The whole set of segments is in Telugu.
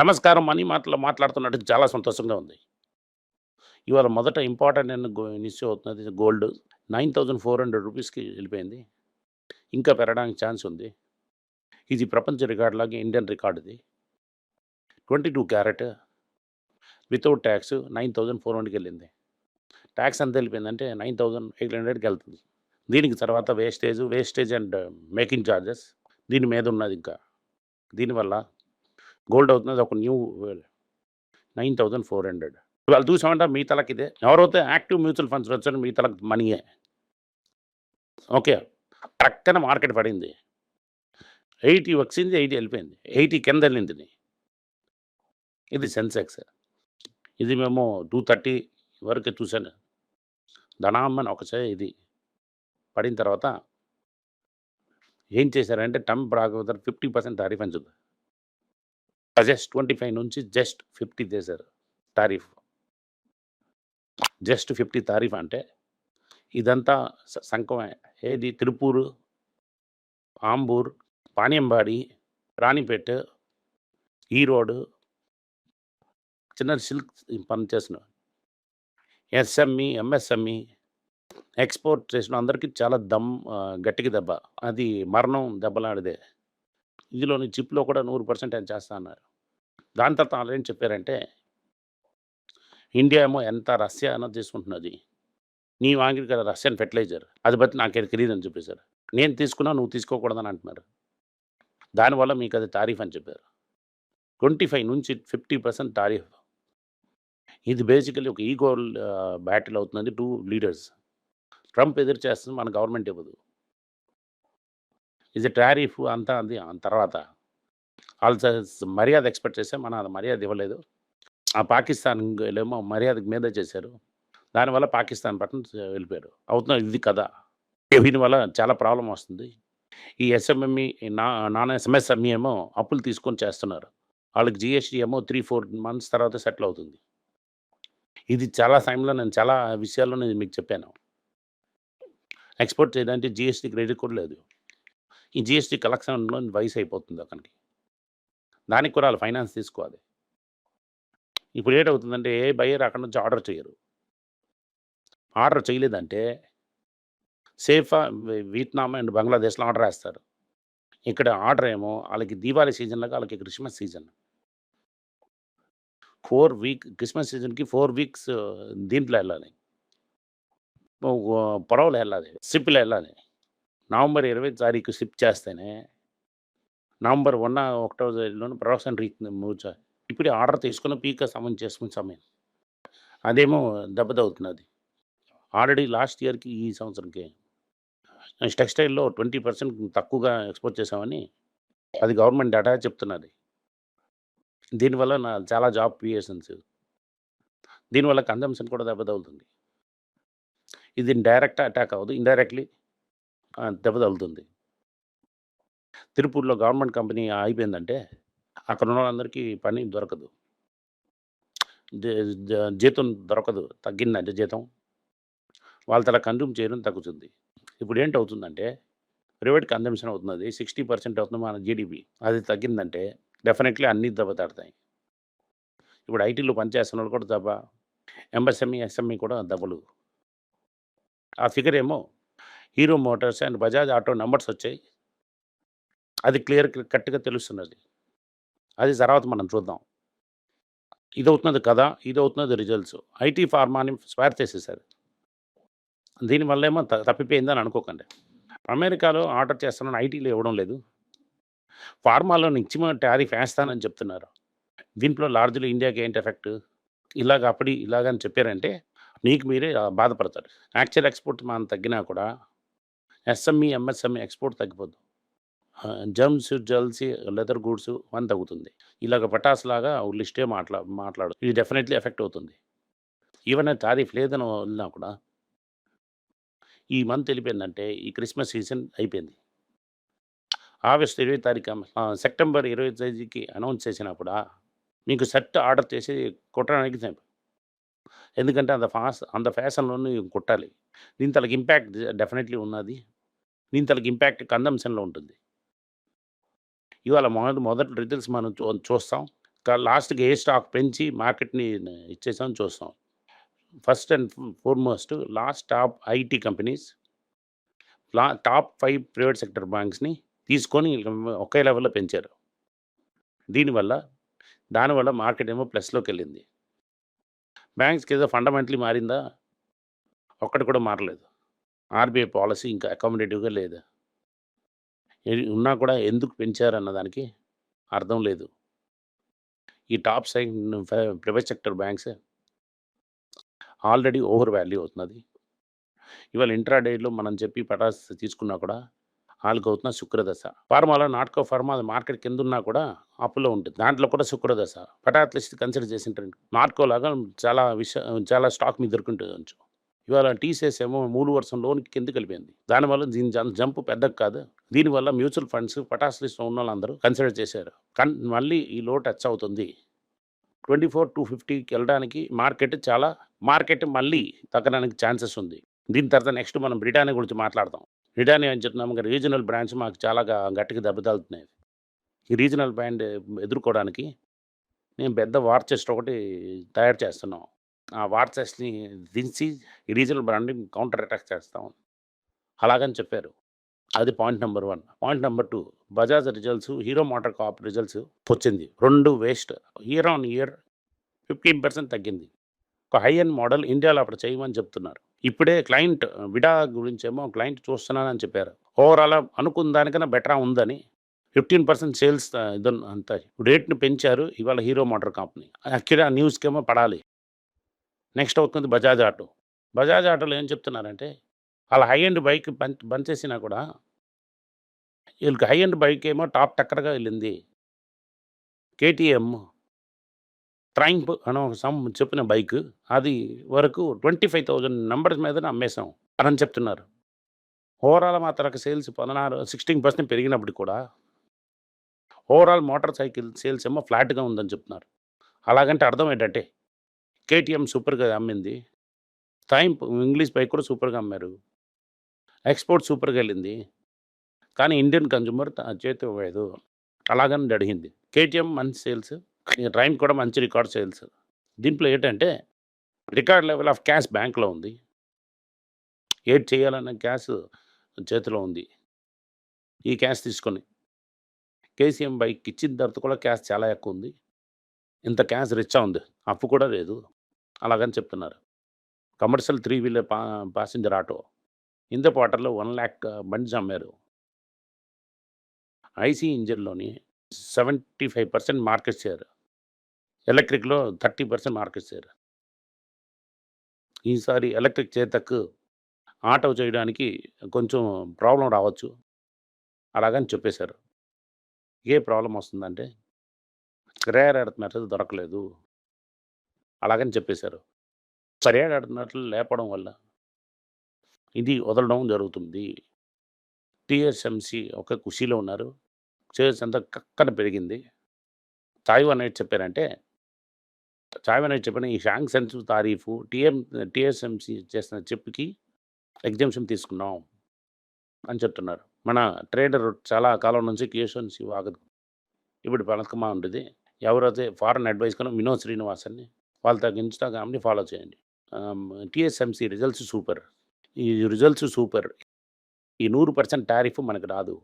నమస్కారం మనీ మాటలు మాట్లాడుతున్నట్టు చాలా సంతోషంగా ఉంది. ఇవాళ మొదట ఇంపార్టెంట్ అయిన గో ఇష్యూ అవుతున్నది gold. Nine thousand four hundred రూపీస్కి వెళ్ళిపోయింది. ఇంకా పెరగడానికి ఛాన్స్ ఉంది. ఇది ప్రపంచ రికార్డ్ లాగా ఇండియన్ రికార్డ్ ఇది. Twenty two carat without tax nine thousand four హండ్రెడ్కి వెళ్ళింది. ట్యాక్స్ ఎంత వెళ్ళిపోయిందంటే నైన్ థౌజండ్ ఎయిట్ హండ్రెడ్కి వెళ్తుంది. దీనికి తర్వాత wastage wastage and making charges దీని మీద ఉన్నది ఇంకా. దీనివల్ల గోల్డ్ అవుతున్నది ఒక new nine thousand four hundred. వాళ్ళు చూసామంటే మీ తలకి ఇదే? ఎవరైతే యాక్టివ్ మ్యూచువల్ ఫండ్స్ వచ్చారో మీ తలకి మనీయే. ఓకే. కరెక్ట్గా మార్కెట్ పడింది. ఎయిటీ వచ్చింది ఎయిటీ వెళ్ళిపోయింది. ఎయిటీ కింద వెళ్ళింది ఇది. సెన్సెక్స్. ఇది మేము టూ థర్టీ వరకు చూశాను ధనామని ఒకసారి ఇది పడిన తర్వాత ఏం చేశారంటే టమ్ రాకపోతే ఫిఫ్టీ పర్సెంట్ టారిఫ్ అని చూద్దాం జస్ట్ ట్వంటీ ఫైవ్ నుంచి జస్ట్ ఫిఫ్టీ చేశారు తారీఫ్. జస్ట్ ఫిఫ్టీ తారీఫ్ అంటే ఇదంతా సంకమే ఏది? తిరుపూరు ఆంబూర్ పానియంబాడి రాణిపేట ఈరోడ్ చిన్న సిల్క్ పని చేసిన ఎస్ఎంఈ ఎంఎస్ఎంఈ ఎక్స్పోర్ట్ చేసిన అందరికీ చాలా దమ్ గట్టికి దెబ్బ. అది మరణం దెబ్బలాడిదే. ఇందులోని చిప్లో కూడా నూరు పర్సెంట్ ఆయన చేస్తా అన్నారు. దాని తర్వాత వాళ్ళు ఏం చెప్పారంటే ఇండియా ఏమో ఎంత రష్యా అన్నది తీసుకుంటున్నది. నీ వాంగి కదా రష్యన్ ఫెర్టిలైజర్. అది బట్టి నాకు తెలియదు అని చెప్పేశారు. నేను తీసుకున్నా నువ్వు తీసుకోకూడదని అంటున్నారు. దానివల్ల మీకు అది తారీఫ్ అని చెప్పారు. ట్వంటీ ఫైవ్ నుంచి ఫిఫ్టీ పర్సెంట్ తారీఫ్. ఇది బేసికలీ ఒక ఈగో బ్యాటిల్ అవుతుంది టూ లీడర్స్. ట్రంప్ ఎదురు చేస్తుంది మన గవర్నమెంట్ ఇవ్వదు. ఇది టారిఫ్ అంతా అంది ఆ తర్వాత. వాళ్ళు మర్యాద ఎక్స్పెక్ట్ చేస్తే మన అది మర్యాద ఇవ్వలేదు. ఆ పాకిస్తాన్ ఏమో మర్యాదకు మీద చేశారు. దానివల్ల పాకిస్తాన్ పట్టణ వెళ్ళిపోయారు. అవుతున్నా ఇది కదా దీనివల్ల చాలా ప్రాబ్లం వస్తుంది. ఈ ఎస్ఎంఎంఈ నా నాన్ ఎస్ఎంఎస్ఎంఈ ఏమో అప్పులు తీసుకొని చేస్తున్నారు. వాళ్ళకి జిఎస్టీ ఏమో త్రీ ఫోర్ మంత్స్ తర్వాత సెటిల్ అవుతుంది. ఇది చాలా టైంలో నేను చాలా విషయాల్లో నేను మీకు చెప్పాను. ఎక్స్పోర్ట్ చేయడానికి జిఎస్టీ క్రెడిట్ కూడా లేదు. ఈ జిఎస్టీ కలెక్షన్లో వయసు అయిపోతుంది అక్కడికి దానికి కూడా వాళ్ళు ఫైనాన్స్ తీసుకోవాలి. ఇప్పుడు ఏటవుతుందంటే ఏ బయ్యర్ అక్కడ నుంచి ఆర్డర్ చేయరు. ఆర్డర్ చేయలేదంటే సేఫా వియత్నాం అండ్ బంగ్లాదేశ్లో ఆర్డర్ వేస్తారు. ఇక్కడ ఆర్డర్ ఏమో వాళ్ళకి దీపావళి సీజన్లో వాళ్ళకి Christmas season. Four week Christmas సీజన్కి ఫోర్ వీక్స్ దీంట్లో వెళ్ళాలి. పొడవలు వెళ్ళాలి. సిప్లో వెళ్ళాలి. నవంబర్ ఇరవై తారీఖు సిప్ చేస్తేనే నవంబర్ వన్ ఒకటో తేదీలోనే ప్రొడక్షన్ రీచ్ మూవ్ ఇప్పుడే ఆర్డర్ తీసుకుని పీక సమయం చేసుకునే సమయం. అదేమో దెబ్బతవుతున్నది ఆల్రెడీ లాస్ట్ ఇయర్కి ఈ సంవత్సరంకి. టెక్స్టైల్లో ట్వంటీ పర్సెంట్ తక్కువగా ఎక్స్పోర్ట్ చేసామని అది గవర్నమెంట్ డేటా చెప్తున్నది. దీనివల్ల నా చాలా జాబ్ క్రియేషన్స్. దీనివల్ల కన్జంప్షన్ కూడా దెబ్బతగులుతుంది ఇది డైరెక్ట్ అటాక్ అవ్వదు. ఇండైరెక్ట్లీ దెబ్బ తగులుతుంది. తిరుపూర్లో గవర్నమెంట్ కంపెనీ అయిపోయిందంటే అక్కడ ఉన్న వాళ్ళందరికీ పని దొరకదు. జీతం దొరకదు. తగ్గిందంటే జీతం. వాళ్ళ తల కన్జ్యూమ్ చేయడం తగ్గుతుంది. ఇప్పుడు ఏంటి అవుతుందంటే ప్రైవేట్ కన్జంప్షన్ అవుతున్నది సిక్స్టీ పర్సెంట్ అవుతుంది మన జీడిపి. అది తగ్గిందంటే డెఫినెట్లీ అన్ని దెబ్బతాడతాయి ఇప్పుడు ఐటీలో పనిచేస్తున్న వాళ్ళు కూడా దెబ్బ ఎంఎస్ఎంఈ ఎస్ఎంఈ కూడా దెబ్బలు. ఆ ఫిగర్ ఏమో Hero Motors and Bajaj auto numbers వచ్చాయి. అది క్లియర్ కట్గా తెలుస్తున్నది. అది తర్వాత మనం చూద్దాం. ఇది అవుతున్నది కదా ఇది అవుతున్నది రిజల్ట్స్. ఐటీ ఫార్మాని స్వేర్ చేసేసారు దీనివల్ల ఏమో త- తప్పిపోయిందని అనుకోకండి. అమెరికాలో ఆర్డర్ చేస్తున్నాను ఐటీలో ఇవ్వడం లేదు. ఫార్మాలో నిత్యమ టారిఫ్ వేస్తానని చెప్తున్నారు. దీంట్లో లార్జ్లో ఇండియాకి ఏంటి ఎఫెక్ట్? ఇలాగ అప్పటి ఇలాగని చెప్పారంటే మీకు మీరే బాధపడతారు. యాక్చువల్ ఎక్స్పోర్ట్ మనం తగ్గినా కూడా ఎస్ఎంఈ ఎంఎస్ఎంఈ ఎక్స్పోర్ట్ తగ్గిపోద్దు. జమ్స్ జల్సీ లెదర్ గూడ్స్ అని తగ్గుతుంది. ఇలాగ పటాస్ లాగా లిస్టే మాట్లా మాట్లాడు ఇది డెఫినెట్లీ ఎఫెక్ట్ అవుతుంది. ఈవెన్ టారిఫ్ లేదని వెళ్ళినా కూడా ఈ మంత్ వెళ్ళిపోయిందంటే ఈ క్రిస్మస్ సీజన్ అయిపోయింది. ఆగస్ట్ ఇరవై తారీఖు సెప్టెంబర్ ఇరవై తేదీకి అనౌన్స్ చేసినప్పుడు మీకు సెట్ ఆర్డర్ చేసి కుట్టడానికి ఎందుకంటే అంత ఫాస్ట్ అంత ఫ్యాషన్లోనే కొట్టాలి. దీని తలకి ఇంపాక్ట్ డెఫినెట్లీ ఉన్నది. దీని ఇంపాక్ట్ కన్జంప్షన్లో ఉంటుంది ఇవాళ మొదటి మొదటి రిజల్ట్స్ మనం చూ చూస్తాం లాస్ట్‌కి ఏ స్టాక్ పెంచి మార్కెట్‌ని ఇచ్చేసాం చూస్తాం. First and foremost last top IT companies law top five private sector బ్యాంక్స్‌ని తీసుకొని ఒకే లెవెల్‌లో పెంచారు. దీనివల్ల దానివల్ల మార్కెట్ ఏమో ప్లస్‌లోకెళ్ళింది. బ్యాంక్స్‌కి ఏదో ఫండమెంటలీ మారిందా? ఒక్కటి కూడా మారలేదు. ఆర్‌బీఐ పాలసీ ఇంకా అకామిడేటివ్గా లేదు. ఉన్నా కూడా ఎందుకు పెంచారన్న దానికి అర్థం లేదు. ఈ top sign private sector banks already over value అవుతున్నది. ఇవాళ ఇంట్రాడేలో మనం చెప్పి పటాస్ తీసుకున్నా కూడా ఆళ్ళకవుతున్న శుక్రదశ. ఫార్మాలో నాట్కో ఫార్మా అది మార్కెట్ కిందున్నా కూడా అప్పులో ఉంటుంది. దాంట్లో కూడా శుక్రదశ. పటా కన్సిడర్ చేసింటారు నాట్కో లాగా చాలా విష చాలా స్టాక్ మీకు దొరుకుంటుంది ఇవాళ టీసీఎస్ ఏమో మూడు వర్షం కింద కలిపింది దానివల్ల దీని జం జంప్ పెద్దగా కాదు. దీనివల్ల మ్యూచువల్ ఫండ్స్ పటాస్ లిస్ట్‌లో ఉన్నోళ్ళందరూ కన్సిడర్ చేశారు. కానీ మళ్ళీ ఈ లో టచ్ అవుతుంది. 24,250కెళ్ళడానికి మార్కెట్ చాలా మార్కెట్ మళ్ళీ తగ్గడానికి ఛాన్సెస్ ఉంది. దీని తర్వాత నెక్స్ట్ మనం బ్రిటానియా గురించి మాట్లాడదాం. బ్రిటానియా అని చెప్తున్నాం రీజనల్ బ్రాండ్స్ మాకు చాలా గట్టిగా దెబ్బతగులుతున్నాయి. ఈ రీజనల్ బ్రాండ్ ఎదుర్కోవడానికి మేము పెద్ద వార్ చెస్ట్ ఒకటి తయారు చేస్తున్నాం. ఆ వార్ దించి ఈ రీజనల్ బ్రాండ్‌ని కౌంటర్ అటాక్ చేస్తాం. అలాగని చెప్పారు. అది point number one point number two Bajaj results, Hero motor corp results వచ్చింది. రెండు వేస్ట్. ఇయర్ ఆన్ ఇయర్ 15% తగ్గింది. ఒక హై అండ్ మోడల్ ఇండియాలో అప్పుడు చేయమని చెప్తున్నారు. ఇప్పుడే క్లయింట్ విడా గురించేమో క్లయింట్ చూస్తున్నానని చెప్పారు. ఓవరాల్ అనుకున్న దానికన్నా బెటరా ఉందని 15% సేల్స్ ఇదన్ అంత రేట్‌ని పెంచారు ఇవాళ హీరో మోటార్ కంపెనీ. యాక్చువల్లీ ఆ న్యూస్‌కేమో పడాలి. నెక్స్ట్ అవుతుంది బజాజ్ ఆటో. బజాజ్ ఆటోలో ఏం చెప్తున్నారంటే వాళ్ళ హై ఎండ్ బైక్ బం బంద్ చేసినా కూడా వీళ్ళకి హై ఎండ్ బైక్ ఏమో టాప్ టక్కరగా వెళ్ళింది కేటీఎం ట్రైంప్ అని ఒక సమ్ చెప్పిన బైక్ అది వరకు ట్వంటీ ఫైవ్ థౌజండ్ నెంబర్స్ మీదనే అమ్మేసాం అని చెప్తున్నారు. ఓవరాల్ మాత్రం సేల్స్ పదనారు సిక్స్టీన్ పర్సెంట్ పెరిగినప్పుడు కూడా ఓవరాల్ మోటార్ సైకిల్ సేల్స్ ఏమో ఫ్లాట్‌గా ఉందని చెప్తున్నారు. అలాగంటే అర్థం ఏంటంటే కేటీఎం సూపర్‌గా అమ్మింది. టైం ఇంగ్లీష్ బైక్ కూడా సూపర్‌గా అమ్మారు. ఎక్స్‌పోర్ట్ సూపర్‌గా వెళ్ళింది కానీ ఇండియన్ కన్జ్యూమర్ చేతి చేతికి అలాగని అడిగింది. కేటీఎం మంచి సేల్స్. రైమ్ కూడా మంచి రికార్డ్ సేల్స్. దీంట్లో ఏంటంటే రికార్డ్ లెవెల్ ఆఫ్ క్యాష్ బ్యాంక్‌లో ఉంది. ఏది చేయాలన్న క్యాష్ చేతిలో ఉంది. ఈ క్యాష్ తీసుకొని కేసీఎం బైక్ ఇచ్చిన తర్వాత కూడా క్యాష్ చాలా ఎక్కువ ఉంది. ఇంత క్యాష్ రిచ్ ఉంది. అప్పు కూడా లేదు. అలాగని చెప్తున్నారు. కమర్షియల్ త్రీ వీలర్ పా ప్యాసింజర్ ఆటో ఇంత క్వార్టర్‌లో 1,00,000 బండ్స్ అమ్మారు. ఐసీ ఇంజిన్‌లోని 75% మార్కెట్ షేర్. ఎలక్ట్రిక్‌లో 30% మార్కెట్ షేర్. ఈసారి ఎలక్ట్రిక్ చేతకు ఆటో చేయడానికి కొంచెం ప్రాబ్లం రావచ్చు. అలాగని చెప్పేశారు. ఏ ప్రాబ్లమ్ వస్తుందంటే రేర్ ఆడుతున్నట్లు దొరకలేదు. అలాగని చెప్పేశారు. రేర్ ఆడుతున్నట్లు లేపడం వల్ల ఇది వదలడం జరుగుతుంది. టీఎస్ఎంసీ ఒక ఖుషీలో ఉన్నారు. చేసి అంతా కక్కన పెరిగింది. తైవాన్ ఏటి చెప్పారంటే తైవాన్ అయితే చెప్పిన ఈ షాంగ్ సెన్స్ తారీఫు టీఎం టీఎస్ఎంసీ చేసిన చిప్‌కి ఎగ్జామ్షన్ తీసుకున్నాం. అని చెప్తున్నారు. మన ట్రేడర్ చాలా కాలం నుంచి టీఎస్ఎంసీ ఆగదు. ఇప్పుడు పలకమా ఉండేది. ఎవరైతే ఫారెన్ అడ్వైస్ కన్నా వినోద్ శ్రీనివాసన్ని వాళ్ళ తగ్గ ఇన్‌స్టాగ్రామ్‌ని ఫాలో చేయండి. TSMC TSMC results super. ఈ రిజల్ట్స్ సూపర్. ఈ 100% టారిఫ్ మనకు రాదు.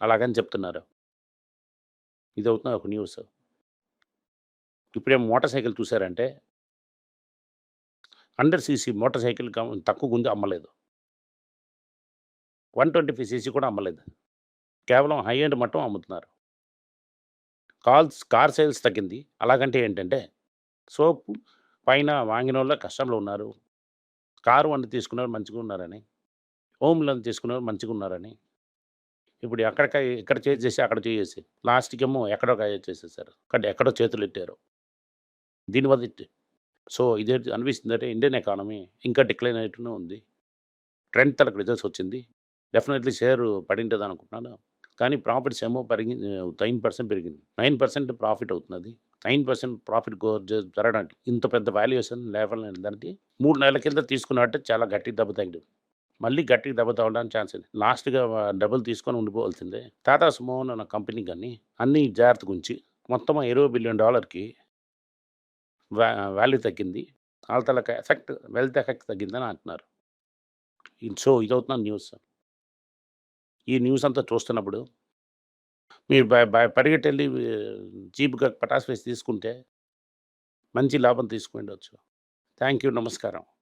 అలాగని చెప్తున్నారు. ఇది ఇదవుతున్న ఒక న్యూస్. ఇప్పుడే మోటార్ సైకిల్ చూసారంటే అండర్ సీసీ మోటార్ సైకిల్ తక్కువ ఉంది అమ్మలేదు. 125 సీసీ కూడా అమ్మలేదు. కేవలం హై ఎండ్ మట్టం అమ్ముతున్నారు. కాల్స్ కార్ సేల్స్ తగ్గింది. అలాగంటే ఏంటంటే సోప్ పైన వాంగిన వాళ్ళ కష్టంలో ఉన్నారు. కారు వన్ తీసుకున్నారు మంచిగా ఉన్నారని. హోమ్ లోన్ తీసుకున్నారు మంచిగా ఉన్నారని. ఇప్పుడు ఎక్కడ ఇక్కడ చేసేసి అక్కడ చేసేసి లాస్ట్‌కేమో ఎక్కడో చేసేసారు. కానీ ఎక్కడో చేతులెట్టారు. దీనివల్ల సో ఇదే అనిపిస్తుందంటే ఇండియన్ ఎకానమీ ఇంకా డిక్లైన్ అయితూనే ఉంది. ట్రెండ్ తలకు రిజల్ట్స్ వచ్చింది. డెఫినెట్‌లీ షేర్ పడింటది అనుకుంటున్నాను. కానీ ప్రాఫిట్స్ ఏమో పెరిగి నైన్ పర్సెంట్ పెరిగింది. నైన్ పర్సెంట్ ప్రాఫిట్ అవుతున్నది. నైన్ పర్సెంట్ ప్రాఫిట్ గో జరగడానికి ఇంత పెద్ద వాల్యుయేషన్ లేవలేని దానికి మూడు నెలల కింద తీసుకున్నట్టే చాలా గట్టిగా దెబ్బ తగిలింది. మళ్ళీ గట్టిగా దెబ్బ తగలడానికి ఛాన్స్ ఉంది. లాస్ట్‌గా డబ్బులు తీసుకొని ఉండిపోవాల్సిందే. టాటా సుమోన్ అన్న కంపెనీ కానీ అన్ని జాగ్రత్తగా ఉంచి మొత్తం $20 బిలియన్ డాలర్‌కి వాల్యూ తగ్గింది. వాళ్ళ ఎఫెక్ట్ వెల్త్ ఎఫెక్ట్ తగ్గిందని అంటున్నారు. ఇది సో ఇదవుతున్న న్యూస్. ఈ న్యూస్ అంతా చూస్తున్నప్పుడు మీరు బ బ పరిగెట్టెళ్ళి చీప్‌గా పటాస్ వేసి తీసుకుంటే మంచి లాభం తీసుకుండొచ్చు. Thank you. నమస్కారం.